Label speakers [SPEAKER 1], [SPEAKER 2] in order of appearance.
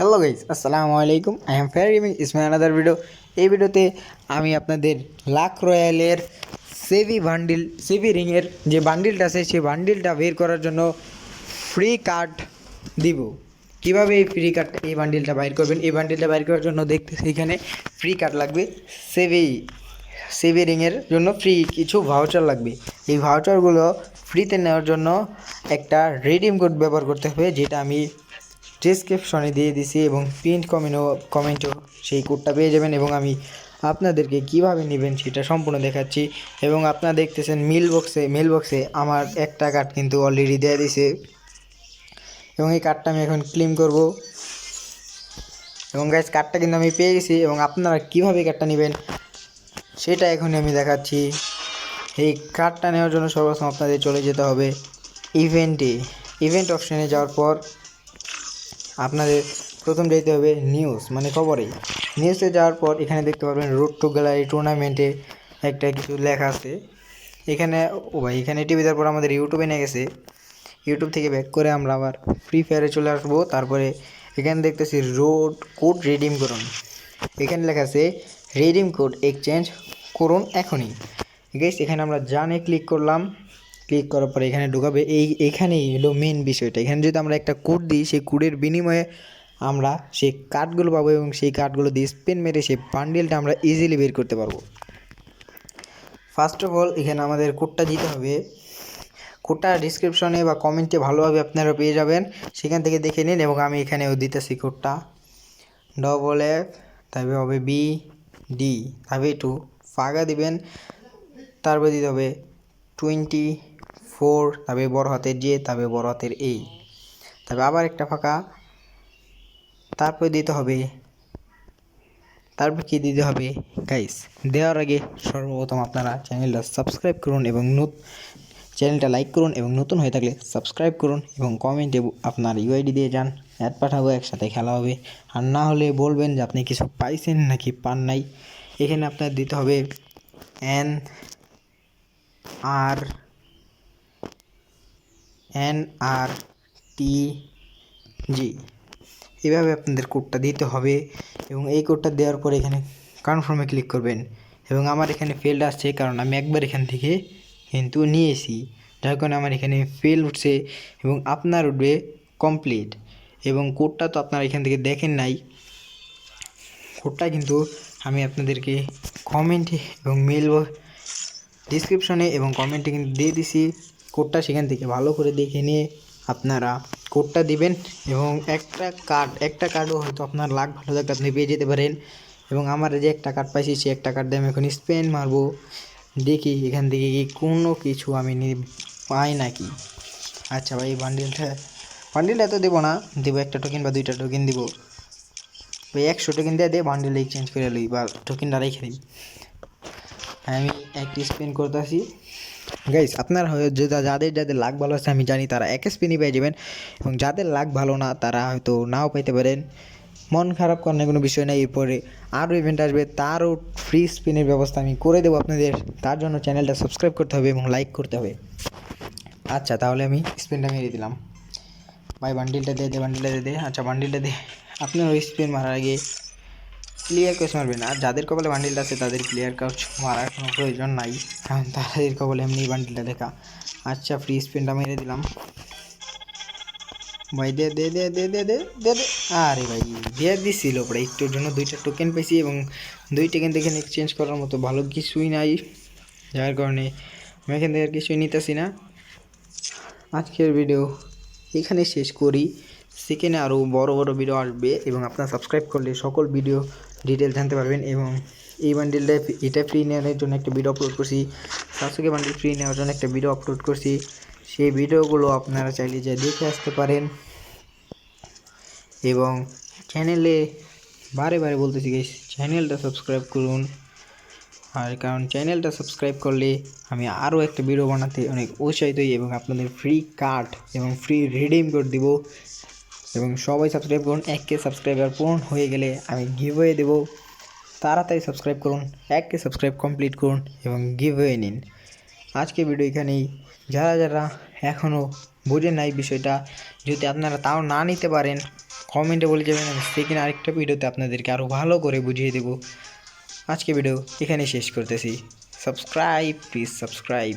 [SPEAKER 1] Hello guys আসসালামু আলাইকুম I am fair gaming ইসমাই আনাদার ভিডিও এই ভিডিওতে আমি আপনাদের লাখ রয়্যালের সেভি বান্ডিল সেভি রিংয়ের যে বান্ডিলটা আছে, সেই বান্ডিলটা বের করার জন্য ফ্রি কার্ড দিব। কীভাবে এই ফ্রি কার্ড এই বান্ডিলটা বাইর করবেন? এই বান্ডিলটা বাইর করার জন্য দেখতে এখানে ফ্রি কার্ড লাগবে। সেভি সেভি রিংয়ের জন্য ফ্রি কিছু ভাউচার লাগবে। এই ভাউচারগুলো ফ্রিতে নেওয়ার জন্য একটা রিডিম কোড ব্যবহার করতে হবে, যেটা আমি ডিসক্রিপশনে দিয়ে দিছি এবং প্রিন্ট কমেন্টও কমেন্টও সেই কোডটা পেয়ে যাবেন এবং আমি আপনাদেরকে কীভাবে নেবেন সেটা সম্পূর্ণ দেখাচ্ছি এবং আপনারা দেখতেছেন মিল বক্সে মেল বক্সে আমার একটা কার্ড কিন্তু অলরেডি দেওয়া দিছে এবং এই কার্ডটা আমি এখন ক্লেম করব। এবং গাইজ কার্ডটা কিন্তু আমি পেয়ে গেছি এবং আপনারা কীভাবে কার্ডটা নেবেন সেটা এখন আমি দেখাচ্ছি। এই কার্ডটা নেওয়ার জন্য সর্বপ্রথম আপনাদের চলে যেতে হবে ইভেন্টে ইভেন্ট অপশানে যাওয়ার পর আপনাদের প্রথম যেতে হবে নিউজ মানে খবরে। নিউজে যাওয়ার পর এখানে দেখতে পারবেন রোড টু গ্যালারি টুর্নামেন্টে একটা কিছু লেখা আছে। এখানে, ও ভাই, এখানে টিভি দেওয়ার পর আমাদের ইউটিউবে নিয়ে গেছে। ইউটিউব থেকে ব্যাক করে আমরা আবার ফ্রি ফায়ারে চলে আসব। তারপরে এখানে দেখতেছি রোড কোড রিডিম করুন। এখানে লেখা আছে রিডিম কোড এক্সচেঞ্জ করুন এখনই। গেস এখানে আমরা জানে ক্লিক করলাম। ক্লিক করার পরে এখানে ঢুকাবে। এই, এখানেই হলো মেন বিষয়টা। এখানে যদি আমরা একটা কোড দিই, সেই কোডের বিনিময়ে আমরা সেই কার্ডগুলো পাবো এবং সেই কার্ডগুলো দিয়ে স্পেন মেরে সেই বান্ডেলটা আমরা ইজিলি বের করতে পারব। ফার্স্ট অফ অল এখানে আমাদের কোডটা দিতে হবে। কোডটা ডিসক্রিপশনে বা কমেন্টে ভালোভাবে আপনারা পেয়ে যাবেন। সেখান থেকে দেখে নিন এবং আমি এখানেও দিতেছি কোডটা ডবল এফ তারপরে হবে বি ডি তারপরে টু ফাগা দিবেন। তারপরে দিতে হবে টোয়েন্টি ফোর তবে বড় হাতের জে তবে বড় হাতের এ। তবে আবার একটা ফাঁকা। তারপরে দিতে হবে। তারপর কি দিতে হবে? গাইস দেওয়ার আগে সর্বপ্রথম আপনারা চ্যানেলটা সাবস্ক্রাইব করুন এবং চ্যানেলটা লাইক করুন এবং নতুন হয়ে থাকলে সাবস্ক্রাইব করুন এবং কমেন্টে আপনার ইউআইডি দিয়ে যান। অ্যাড পাঠাবো, একসাথে খেলা হবে। আর না হলে বলবেন যে আপনি কিছু পাইছেন নাকি পান নাই। এখানে আপনার দিতে হবে এন আর জি এভাবে আপনাদের কোডটা দিতে হবে এবং এই কোডটা দেওয়ার পরে এখানে কনফার্মে ক্লিক করবেন এবং আমার এখানে ফেলড আসছে কারণ আমি একবার এখান থেকে কিন্তু নিয়েছি, যার কারণে আমার এখানে ফেল উঠছে এবং আপনার উঠবে কমপ্লিট এবং কোডটা তো আপনারা এখান থেকে দেখেন নাই। কোডটা কিন্তু আমি আপনাদেরকে কমেন্টে এবং মেল ডিসক্রিপশনে এবং কমেন্টে কিন্তু দিয়ে দিছি। কোডটা সেখান থেকে ভালো করে দেখে নিয়ে আপনারা কোডটা দিবেন এবং একটা কার্ড একটা কার্ডও হয়তো আপনার লাখ ভালো থাকলে আপনি পেয়ে যেতে পারেন। এবং আমার যে একটা কার্ড পাইছি সে একটা কার্ড দিয়ে আমি এখন স্পেন মারবো। দেখি এখান থেকে কি কোনো কিছু আমি পাই নাকি। আচ্ছা ভাই বান্ডিলটা বান্ডিলটা তো দেবো না, দেবো একটা টোকেন বা দুইটা টোকেন দেবো। ভাই, একশো টোকেন দিয়ে দে বান্ডিল এক্সচেঞ্জ করে লই বা টোকেনটা রেখে দিই। আমি একটি স্পেন করতেছি। গাইস আপনার যাদের যাদের লাক ভালো আছে, আমি জানি তারা এক স্পিনই পেয়ে যাবেন। এবং যাদের লাক ভালো না, তারা হয়তো নাও পাইতে পারেন। মন খারাপ করার কোনো বিষয় নেই, এরপরে আরও ইভেন্ট আসবে। তারও ফ্রি স্পিনের ব্যবস্থা আমি করে দেবো আপনাদের। তার জন্য চ্যানেলটা সাবস্ক্রাইব করতে হবে এবং লাইক করতে হবে। আচ্ছা তাহলে আমি স্পিনটা মেরে দিলাম। ভাই বান্ডিলটা দে দে বান্ডিলটা দিয়ে দে। আচ্ছা বান্ডিলটা দে। আপনার ওই স্পিন মারার আগে ক্লিয়ার কাজ মারবেন আর যাদের কপালে বান্ডিলটা আছে, তাদের ক্লিয়ার কাজ মারার কোনো প্রয়োজন নাই। কারণ তাদের কপালে এমনি বান্ডিলটা দেখা। আচ্ছা ফ্রি স্পিনটা মেরে দিলাম। ভাই, দে দে দে দে দে দে দে দে। আরে ভাই, দিয়ে দিছিল পরে। একটুর জন্য দুইটা টোকেন পেয়েছি এবং দুই টোকেন দেখেন এক্সচেঞ্জ করার মতো ভালো কিছুই নাই। যার কারণে আমি এখান থেকে আর কিছুই নিতেছি না। আজকের ভিডিও এখানে শেষ করি। সেখানে আরও বড় বড় ভিডিও আসবে এবং আপনারা সাবস্ক্রাইব করলে সকল ভিডিও ডিটেল জানতে পারবেন এবং এই বান্ডিলটা এটা ফ্রি নেওয়ার জন্য একটা ভিডিও আপলোড করছি। সাতশোকে বান্ডিল ফ্রি নেওয়ার জন্য একটা ভিডিও আপলোড করছি। সেই ভিডিওগুলো আপনারা চাইলে যা দেখে আসতে পারেন। এবং চ্যানেলে বারে বারে বলতেছি গাইস চ্যানেলটা সাবস্ক্রাইব করুন। আর কারণ চ্যানেলটা সাবস্ক্রাইব করলে আমি আরও একটা ভিডিও বানাতে অনেক উৎসাহিত হই এবং আপনাদের ফ্রি কার্ড এবং ফ্রি রিডিম কোড দিব। এবং সবাই সাবস্ক্রাইব করুন কে সাবস্ক্রাইবার পূরণ হয়ে গেলে আমি গিভওয়ে দেবো। তাড়াতাড়ি সাবস্ক্রাইব করুন কে সাবস্ক্রাইব কমপ্লিট করুন এবং গিভওয়ে নিন। আজকে ভিডিও এখানেই। যারা যারা এখনও বোঝেন নাই বিষয়টা, যদি আপনারা তাও না নিতে পারেন কমেন্টে বলে যাবেন, আমি সেকেন্ড আরেকটা ভিডিওতে আপনাদেরকে আরও ভালো করে বুঝিয়ে দেবো। আজকে ভিডিও এখানেই শেষ করতেছি। Subscribe please subscribe